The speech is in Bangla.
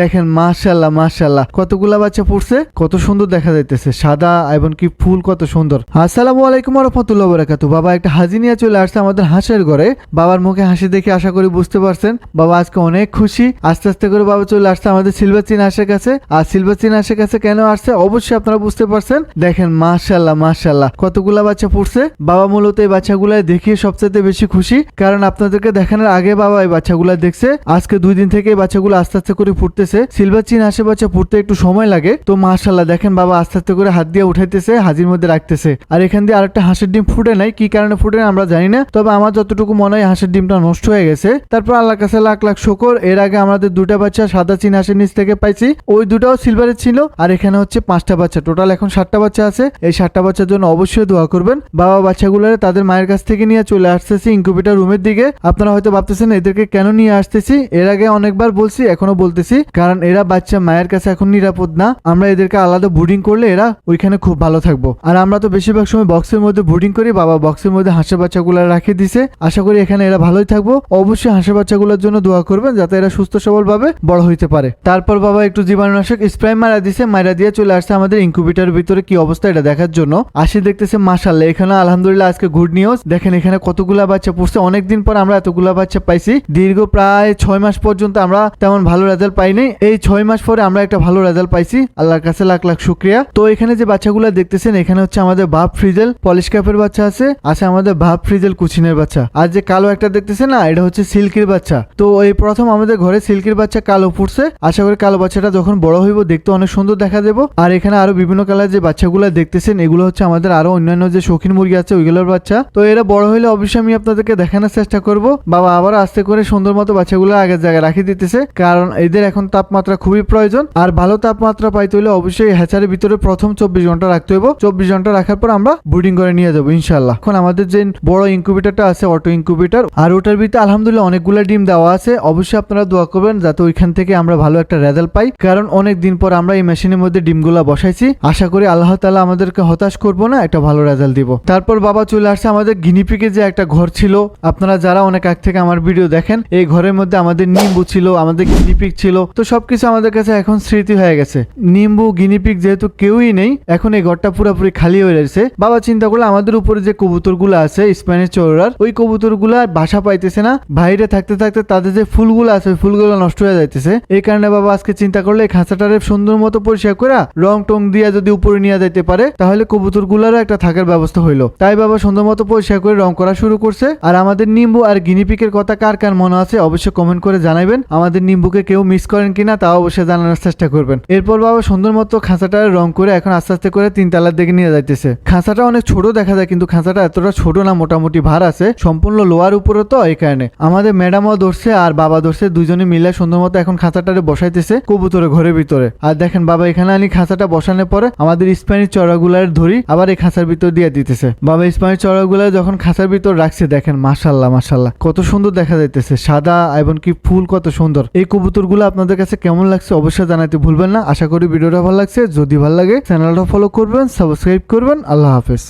দেখেন মাশাল্লাহ মাশাল্লাহ কতগুলা বাচ্চা পড়ছে কত সুন্দর দেখা যাইতেছে। সাদা এবং কি ফুল কত সুন্দর। আসসালামু আলাইকুম রহমতুল্লাহ বরাকাতু বাবা একটা হাজি নিয়ে চলে আসছে আমাদের হাঁসের ঘরে। বাবার মুখে হাসি দেখে আশা করি বুঝতে পারছেন। বাবা আজকে অনেক খুশি। আস্তে আস্তে করে বাবা চলে আসছে আমাদের সিলভার চিন হাঁসের কাছে। আর সিলভার চিন হাঁসের কাছে কেন আসছে? অবশ্যই আপনারা বুঝতে পারছেন। দেখেন মাশাল্লাহ মাশাল্লাহ কতগুলা বাচ্চা পড়ছে বাবা মূলত এই বাচ্চাগুলা দেখে সবচেয়ে বেশি খুশি। কারণ আপনাদেরকে দেখানোর আগে বাবা এই বাচ্চাগুলা দেখছে। আজকে দুই দিন থেকে এই বাচ্চাগুলো আস্তে আস্তে করে ফুটতেছে সিলভার চিন বাচ্চা ফুটতে একটু সময় লাগে। তো মাশাল্লাহ দেখেন বাবা, আস্তে আস্তে করে হাত দিয়ে উঠাইতেছে, হাজির মধ্যে রাখতেছে। আর এখান দিয়ে আরেকটা হাঁসের ডিম ফুটে নাই। কি কারণে ফুটে নাই আমরা জানি না। তবে আমার যতটুকু মনে হয় হাঁসের ডিমটা নষ্ট হয়ে গেছে। তারপর আল্লাহর কাছে লাখ লাখ শুকর। এর আগে আমাদের দুটা বাচ্চা সাদা চিন হাঁসের নিচ থেকে পাইছি। ওই দুটাও সিলভারের ছিল। আর এখানে হচ্ছে পাঁচটা বাচ্চা। টোটাল এখন সাতটা বাচ্চা আছে। এই সাতটা বাচ্চার জন্য অবশ্যই দোয়া করবেন। বাবা, বাচ্চাগুলো তাদের মায়ের কাছ থেকে নিয়ে চলে আসতেছি ইনকিউবেটার রুমের দিকে। আপনারা হয়তো ভাবতেছেন, এদেরকে কেন নিয়ে আসতেছি? এর আগে অনেকবার বলছি এখনও বলতেছি। কারণ এরা বাচ্চা মায়ের কাছে এখন নিরাপদ না। আমরা এদেরকে আলাদা বুডিং করলে এরা ওইখানে খুব ভালো থাকব। আর আমরা তো বেশিরভাগ সময় বক্সের মধ্যে বুডিং করি, বাবা বক্সের মধ্যে হাঁসের বাচ্চাগুলো রাখে দিছে। আশা করি এখানে এরা ভালোই থাকব। অবশ্যই হাঁসের বাচ্চাগুলোর জন্য দোয়া করবেন যাতে এরা সুস্থ সবল ভাবে বড় হইতে পারে। তারপর বাবা একটু জীবাণুনাশক স্প্রে মারা দিছে, মারা দিয়ে চলে আসছে আমাদের ইনকিউবেটারের ভিতরে কি অবস্থা এটা দেখার জন্য। আসি দেখতেছে মাসাল্লাহ এখানে আলহামদুলিল্লাহ আজকে গুড নিউজ দেখেন এখানে কতগুলা বাচ্চা পড়ছে। অনেকদিন পর আমরা এতগুলা বাচ্চা পাইছি। দীর্ঘ প্রায় ছয় মাস পর্যন্ত আমরা তেমন ভালো রেজাল্ট পাইনি। এই ছয় মাস পরে আমরা একটা ভালো রেজাল্ট পাইছি। আল্লাহর কাছে লাখ লাখ শুক্রিয়া। তো এখানে যে বাচ্চাগুলো দেখতেছেন, এখানে হচ্ছে আমাদের বাপ ফ্রিজেল, পলিশ ক্যাপের বাচ্চা আছে আছে আমাদের বাপ ফ্রিজেল কুচিনের বাচ্চা। আর যে কালো একটা দেখতেছে না, এটা হচ্ছে সিল্কির বাচ্চা। তো এই প্রথম আমাদের ঘরে সিল্কির বাচ্চা কালো ফুটছে। আশা করি কালো বাচ্চাটা যখন বড় হইব, দেখতে অনেক সুন্দর দেখা দেবো। আর এখানে আরও বিভিন্ন কালার যে বাচ্চাগুলো দেখতেছেন, এগুলো হচ্ছে আমাদের আরও অন্যান্য যে শৌখিন মুরগি আছে, ওইগুলোর বাচ্চা। তো এরা বড় হইলে অবশ্যই আমি আপনাদেরকে দেখানোর চেষ্টা করব। বাবা আবার আস্তে করে সুন্দর মতো বাচ্চাগুলো আগের জায়গায় রাখি দিতেছে। কারণ এদের এখন তাপমাত্রা খুবই প্রয়োজন। আর ভালো তাপমাত্রা পাইতে হলে অবশ্যই হ্যাচারের ভিতরে প্রথম চব্বিশ ঘণ্টা রাখতে হবে চব্বিশ ঘণ্টা রাখার পর আমরা বুডিং করে নিয়ে যাব ইনশাল্লাহ এখন আমাদের যে বড় ইনকিউবেটারটা আছে অটো ইনকিউবেটার আর ওটার ভিতরে আলহামদুলিল্লাহ অনেকগুলো ডিম দেওয়া আছে। অবশ্যই আপনারা দোয়া করবেন যাতে ওইখান থেকে আমরা ভালো একটা রেজাল্ট পাই। কারণ অনেক দিন পর আমরা এই মেশিনের মধ্যে ডিমগুলা বসাইছি। আশা করি আল্লাহ তালা আমাদেরকে হতাশ করব না, একটা ভালো রেজাল্ট দিব। তারপর বাবা চলে আসছে আমাদের গিনিপিকে যে একটা ঘর ছিল। আপনারা যারা অনেক আগ থেকে আমার ভিডিও দেখেন, এই ঘরের মধ্যে আমাদের নিম্বু ছিল, আমাদের গিনিপিক ছিল। তো সবকিছু আমাদের কাছে এখন স্মৃতি হয়ে গেছে। নিম্বু গিনিপিক যেহেতু কেউই নেই, এখন এই ঘরটা পুরোপুরি খালি হয়ে রয়েছে। বাবা চিন্তা করলে আমাদের উপরে যে কবুতরগুলো আছে স্প্যানিশ চৌরার ওই কবুতরগুলো আর বাসা পাইতেছে না। বাইরে থাকতে থাকতে তাদের যে ফুলগুলো আছে, ওই ফুলগুলো নষ্ট হয়ে যাইতেছে। এই কারণে বাবা আজকে চিন্তা করলে এই খাঁচাটারে সুন্দর মতো পরিষ্কার করে রং টং দিয়ে যদি উপরে নিয়ে যাইতে পারে, তাহলে কবুতরগুলোরও একটা থাকার ব্যবস্থা হইল। তাই বাবা সুন্দর মতো পরিষ্কার করে রং করা শুরু করছে। আর আমাদের নিম্বু আর গিনিপিকের কথা কার কার মনে আছে, অবশ্যই কমেন্ট করে জানাবেন আমাদের নিম্বুকে কেউ মিস করেন কিনা তাও অবশ্যই জানানোর চেষ্টা করবেন। এরপর বাবা সুন্দর মতো খাঁচাটা রং করে এখন আস্তে আস্তে করে তিন তালার দিকে নিয়ে যাইতেছে। খাঁচাটা অনেক ছোট দেখা যায়, কিন্তু খাঁচাটা এতটা ছোট না, মোটামুটি ভার আছে। সম্পূর্ণ লোয়ার উপরে তো এই কারণে। আমাদের ম্যাডামও ধরছে আর বাবা ধরছে, দুজনে মিলে সুন্দর মতো এখন খাঁচাটারে বসাইতেছে কবুতরে ঘরের ভিতরে। আর দেখেন বাবা এখানে আনি খাঁচাটা বসানোর পরে আমাদের স্প্যানিশ চড়াগুলার ধরি আবার এই খাঁচার ভিতর দিয়ে দিতেছে। বাবা স্প্যানিশ চড়াগুলা যখন খাঁচার ভিতর রাখছে, দেখেন মাশাল্লাহ মাশাল্লাহ কত সুন্দর দেখা যাইতেছে। সাদা এবং কি ফুল কত সুন্দর। এই কবুতর কবুতরগুলো আপনাদের কাছে কেমন লাগছে অবশ্যই জানাতে ভুলবেন না। আশা করি ভিডিওটা ভালো লাগছে। যদি ভালো লাগে চ্যানেলটা ফলো করবেন সাবস্ক্রাইব করবেন। আল্লাহ হাফেজ।